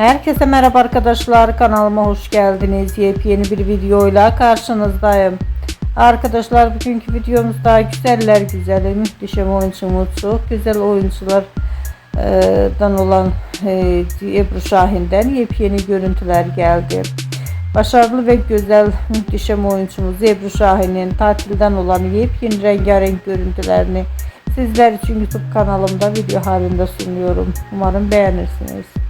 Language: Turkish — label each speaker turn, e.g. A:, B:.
A: Herkese merhaba arkadaşlar kanalıma hoş geldiniz. Yepyeni bir videoyla karşınızdayım. Arkadaşlar bugünkü videomuzda güzeller güzeli muhteşem oyuncumuz çok güzel oyunculardan olan e, Ebru Şahin'den yepyeni görüntüler geldi. Başarılı ve güzel muhteşem oyuncumuz Ebru Şahin'in tatilden olan yepyeni rengarenk görüntülerini sizler için YouTube kanalımda video halinde sunuyorum. Umarım beğenirsiniz.